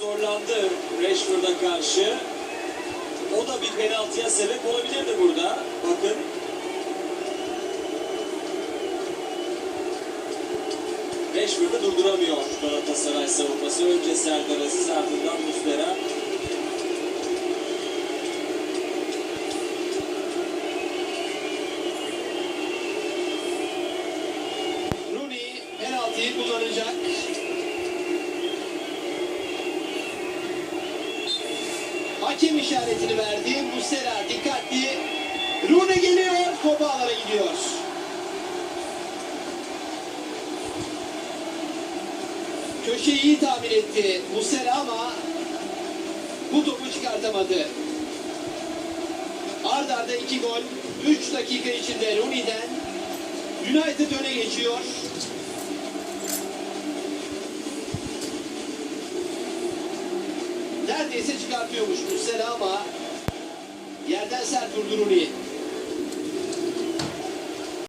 Zorlandı Rashford'a karşı. O da bir penaltıya sebep olabilirdi burada. Bakın. Rashford'u durduramıyor Galatasaray savunması. Önce Serdar Aziz ardından Muslera. Rooney penaltıyı kullanacak. Hakem işaretini verdi. Muslera dikkatli. Rooney geliyor. Top ağlara gidiyor. Köşeyi iyi tahmin etti Muslera ama bu topu çıkartamadı. Ard arda iki gol. 3 dakika içinde Rooney'den United öne geçiyor. Neredeyse çıkartıyormuş Muslera ama yerden sert vurdu Rooney.